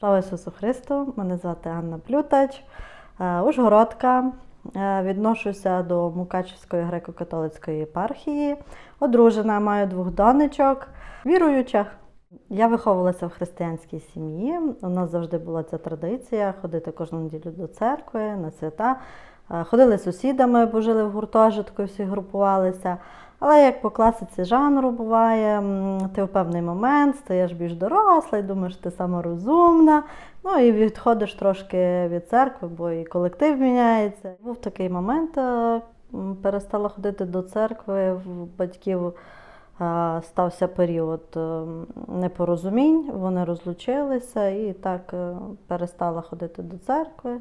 Слава Ісусу Христу! Мене звати Анна Плютач, е, Ужгородка. Е, Відношуся до Мукачівської греко-католицької єпархії. Одружена, маю двох донечок, віруючих. Я виховувалася в християнській сім'ї. У нас завжди була ця традиція ходити кожну неділю до церкви, на свята. Е, Ходили з сусідами, бо жили в гуртожитку, всі групувалися. Але як по класиці жанру буває, ти в певний момент стаєш більш дорослий, думаєш, ти саморозумна, ну і відходиш трошки від церкви, бо і колектив міняється. Був такий момент, е, перестала ходити до церкви, в батьків е, стався період непорозумінь, вони розлучилися і так перестала ходити до церкви.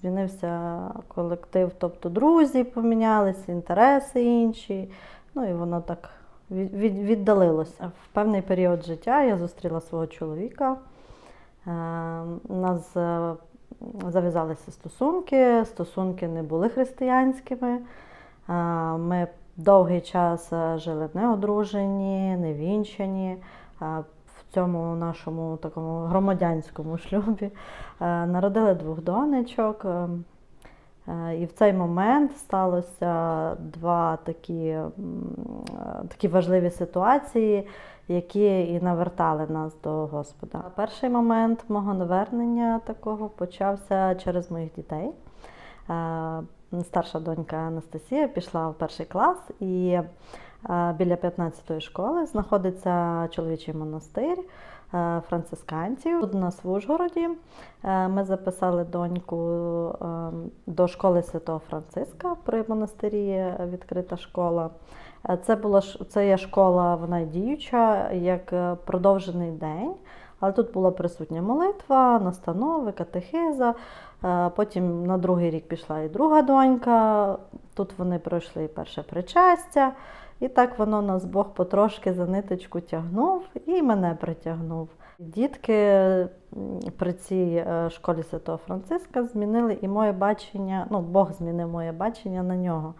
Змінився колектив, тобто друзі помінялися, інтереси інші. Ну і воно так від, від, віддалилося. В певний період життя я зустріла свого чоловіка. Е, У нас е, зав'язалися стосунки, стосунки не були християнськими. Е, Ми довгий час жили не одружені, цьому нашому такому громадянському шлюбі Е, народили двох донечок. Е, е, І в цей момент сталося два такі, такі важливі ситуації, які і навертали нас до Господа. Перший момент мого навернення такого почався через моїх дітей. Старша донька Анастасія пішла в перший клас, і біля 15-ї школи знаходиться чоловічий монастир е, францисканців. Тут у нас в Ужгороді Е, Ми записали доньку е, до школи Святого Франциска при монастирі відкрита школа. Це була це є школа, вона діюча як продовжений день. Але тут була присутня молитва, настанови, катехиза. Потім на другий рік пішла і друга донька. Тут вони пройшли перше причастя. І так воно нас Бог потрошки за ниточку тягнув і мене притягнув. Дітки при цій е, школі Святого Франциска змінили і моє бачення, ну, Бог змінив моє бачення на нього.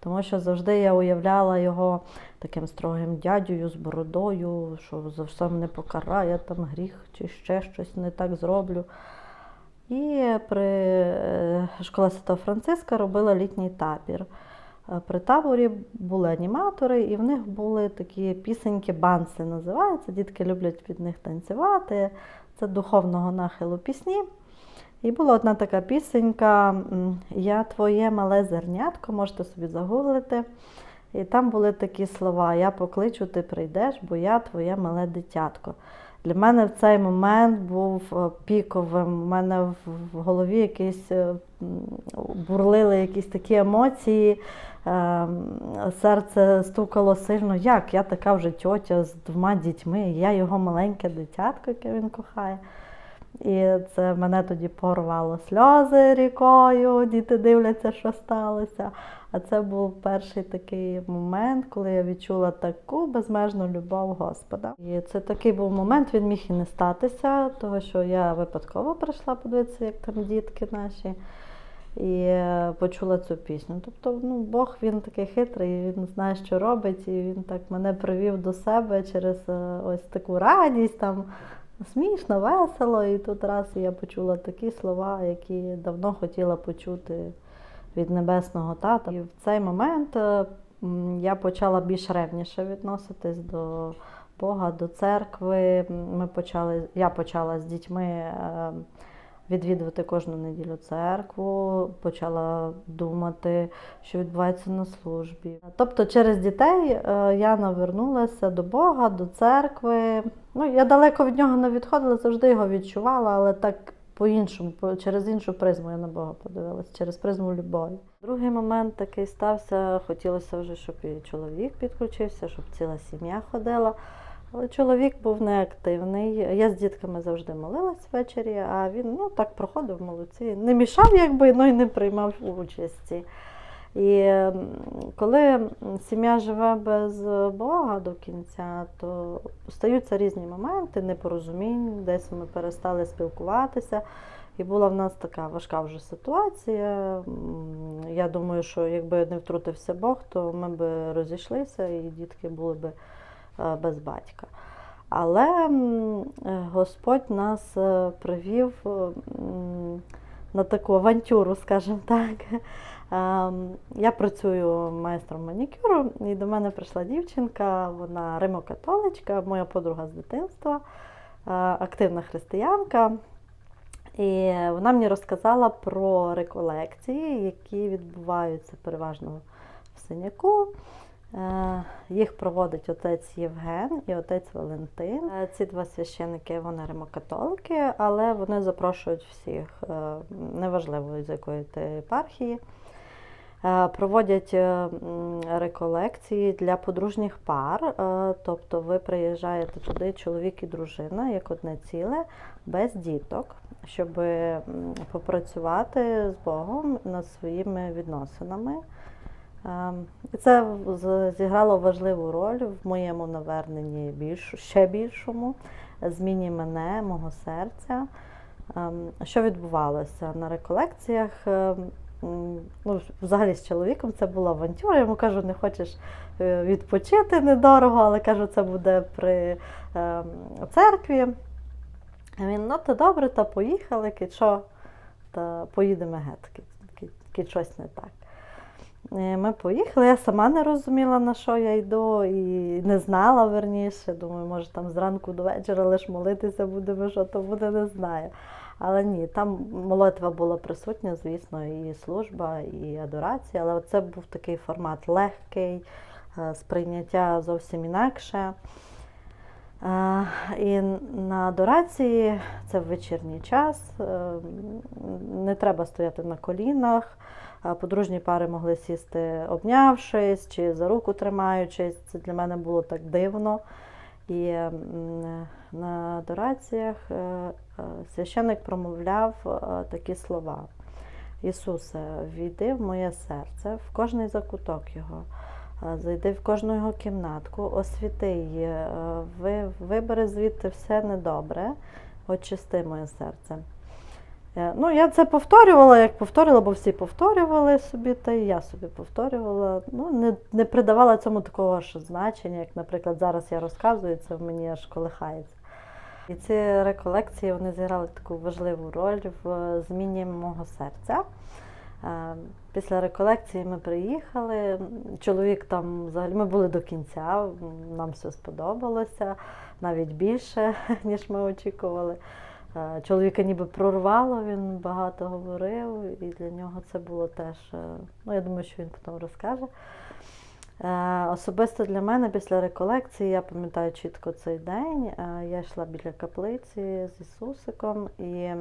Тому що завжди я уявляла його таким строгим дядею з бородою, що за все мене покарає, там гріх чи ще щось не так зроблю. І при е, школа Святого Франциска робила літній табір. Е, При таборі були аніматори, і в них були такі пісеньки, банси називаються. Дітки люблять під них танцювати. Це духовного нахилу пісні. І була одна така пісенька Я твоє мале зернятко, можете собі загуглити. І там були такі слова: Я покличу, ти прийдеш, бо я твоє мале дитятко. Для мене в цей момент був е, піковим. У мене в голові якісь е, бурлили якісь такі емоції. Е, Серце стукало сильно. Як? Я така вже тьотя з двома дітьми, я його маленьке дитятко, яке він кохає. І це мене тоді порвало сльози рікою, діти дивляться, що сталося. А це був перший такий момент, коли я відчула таку безмежну любов Господа. І це такий був момент, він міг і не статися, тому що я випадково прийшла подивитися, як там дітки наші, і почула цю пісню. Тобто, ну, Бог він такий хитрий, він знає, що робить, і він так мене привів до себе через е, ось таку радість. там, Смішно, весело, і тут раз я почула такі слова, які давно хотіла почути від небесного тата. І в цей момент е, я почала більш ревніше відноситись до Бога, до церкви. Ми почали, я почала з дітьми е, відвідувати кожну неділю церкву, почала думати, що відбувається на службі. Тобто через дітей е, я навернулася до Бога, до церкви. Ну, я далеко від нього не відходила, завжди його відчувала, але так по-іншому, через іншу призму я на Бога подивилася, через призму любові. Другий момент такий стався, хотілося вже, щоб і чоловік підключився, щоб ціла сім'я ходила. Але чоловік був неактивний. Я з дітками завжди молилась ввечері, а він ну, так проходив молодці. Не мішав, якби, ну і не приймав участі. І коли сім'я живе без Бога до кінця, то стаються різні моменти, непорозумінь, десь ми перестали спілкуватися. І була в нас така важка вже ситуація. Я думаю, що якби не втрутився Бог, то ми б розійшлися і дітки були б без батька. Але е, Господь нас е, привів е, на таку авантюру, скажімо так. Я працюю майстром манікюру, і до мене прийшла дівчинка, вона римокатоличка, моя подруга з дитинства, е, активна християнка. І вона мені розказала про реколекції, які відбуваються переважно в синяку. Е, Їх проводить отець Євген і отець Валентин. Е, Ці два священики вони римокатолики, але вони запрошують всіх, е, неважливо з якої ти єпархії. Проводять реколекції для подружніх пар, тобто ви приїжджаєте туди, чоловік і дружина, як одне ціле, без діток, щоб попрацювати з Богом над своїми відносинами. Ем, І це зіграло важливу роль в моєму наверненні більш, ще більшому, зміні мене, мого серця. Ем, Що відбувалося на реколекціях? ем, Ну, взагалі з чоловіком це була авантюра. Я йому кажу, не хочеш е, відпочити недорого, але кажу, це буде при церкві. Він, ну то добре, то поїхали, ки що, та поїдемо геть, щось не так. Е, Ми поїхали, я сама не розуміла, на що я йду, і не знала верніше. Думаю, може там зранку до вечора лише молитися будемо, що то буде, не знаю. Але ні, там молитва була присутня, звісно, і служба, і адорація, але це був такий формат легкий, е, сприйняття зовсім інакше. Е, І на адорації це в вечірній час. Не треба стояти на колінах. Подружні пари могли сісти обнявшись чи за руку тримаючись. Це для мене було так дивно. І на адораціях е, е, священик промовляв е, такі слова. Ісусе, війди в моє серце, в кожний закуток його. Зайди в кожну його кімнатку, освіти її, ви, вибери звідти все недобре, очисти моє серце. Е, Ну, я це повторювала, як повторювала, бо всі повторювали собі, та і я собі повторювала. Ну, не, не придавала цьому такого ж значення, як, наприклад, зараз я розказую, це мені аж колихається. І ці реколекції вони зіграли таку важливу роль в зміні мого серця. Е, Після реколекції ми приїхали. Чоловік там взагалі ми були до кінця, нам все сподобалося, навіть більше, ніж ми очікували. Е, Чоловіка ніби прорвало, він багато говорив, і для нього це було теж. е, Ну, я думаю, що він потім розкаже. Е, Особисто для мене після реколекції, я пам'ятаю чітко цей день. е, Я йшла біля каплиці з Ісусиком і е,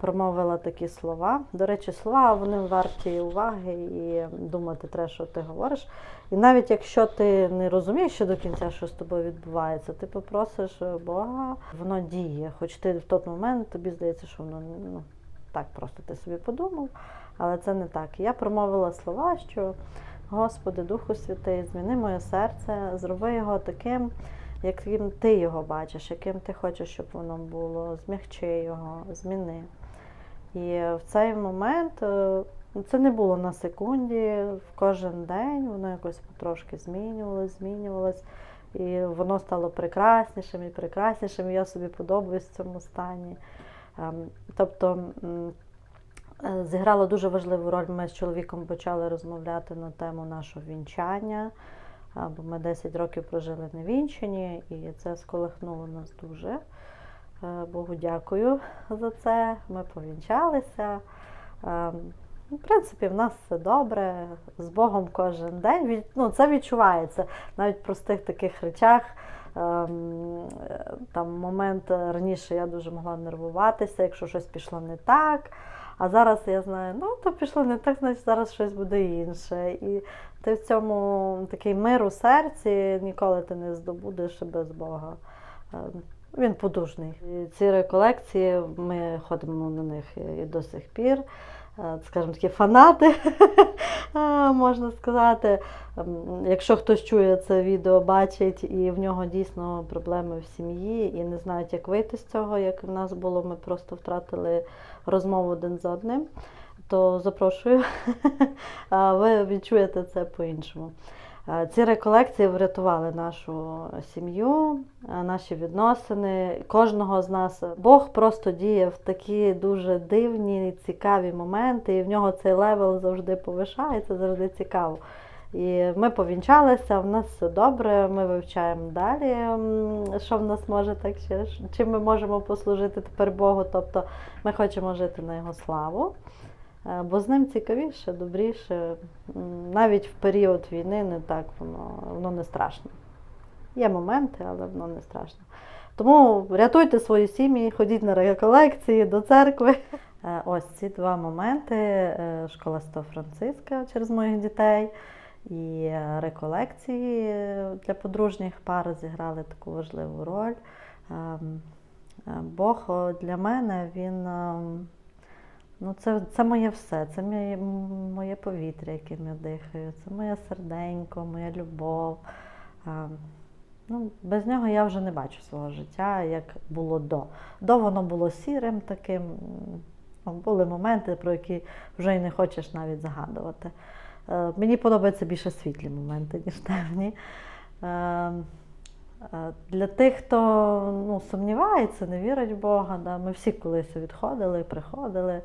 промовила такі слова. До речі, слова вони варті уваги і думати треба, що ти говориш. І навіть якщо ти не розумієш ще до кінця, що з тобою відбувається, ти попросиш Бога, воно діє. Хоч ти в той момент тобі здається, що воно ну, так просто ти собі подумав, але це не так. Я промовила слова, що Господи, Духу Святий, зміни моє серце, зроби його таким, яким ти його бачиш, яким ти хочеш, щоб воно було, змягчи його, зміни. І в цей момент е, це не було на секунді, в кожен день воно якось потрошки змінювалось, змінювалось. І воно стало прекраснішим і прекраснішим. і Я собі подобаюсь в цьому стані. Ем, Тобто е, зіграло дуже важливу роль. Ми з чоловіком почали розмовляти на тему нашого вінчання. Бо ми 10 років прожили на невінчені, і це сколихнуло нас дуже. Е, Богу дякую за це. Ми повінчалися. Ем, В принципі, в нас все добре. З Богом кожен день. Ну, це відчувається навіть в простих таких речах. Ем, е, Там момент е, раніше я дуже могла нервуватися, якщо щось пішло не так. А зараз я знаю, ну то пішло не так, значить зараз щось буде інше. І ти в цьому такий мир у серці ніколи ти не здобудеш без Бога. Він подужний. І ці реколекції ми ходимо на них і до сих пір. Е, Скажімо, такі фанати, е, можна сказати. Ем, Якщо хтось чує це відео, бачить, і в нього дійсно проблеми в сім'ї, і не знають, як вийти з цього, як в нас було, ми просто втратили розмову один з одним, то запрошую, А ви відчуєте це по-іншому. Е, Ці реколекції врятували нашу сім'ю, е, наші відносини. Кожного з нас Бог просто діє в такі дуже дивні, цікаві моменти, і в нього цей левел завжди повишається, завжди цікаво. І ми повінчалися, в нас все добре, ми вивчаємо далі, що в нас може так ще, чим ми можемо послужити тепер Богу. Тобто ми хочемо жити на його славу. Е, Бо з ним цікавіше, добріше. Навіть в період війни не так воно, воно не страшно. Є моменти, але воно не страшно. Тому рятуйте свої сім'ї, ходіть на реколекції до церкви. Е, Ось ці два моменти: е, школа Сто Франциска через моїх дітей і реколекції для подружніх пар зіграли таку важливу роль. Ем, Бог для мене він. Ну, це, це моє все, це моє, моє повітря, яким я дихаю, це моє серденько, моя любов. А, ну, без нього я вже не бачу свого життя, як було до. До воно було сірим таким. ну, Були моменти, про які вже й не хочеш навіть згадувати. Е, мені подобаються більше світлі моменти, ніж темні. Е, е, для тих, хто ну, сумнівається, не вірить в Бога, да, ми всі колись відходили, приходили.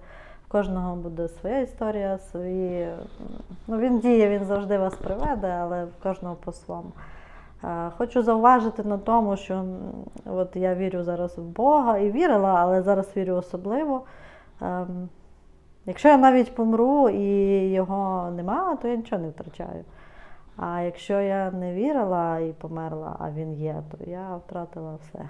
Кожного буде своя історія, свої. Ну, він діє, він завжди вас приведе, але в кожного по-своєму. Е, Хочу зауважити на тому, що от я вірю зараз в Бога і вірила, але зараз вірю особливо. Ем, Якщо я навіть помру і його нема, то я нічого не втрачаю. А якщо я не вірила і померла, а він є, то я втратила все.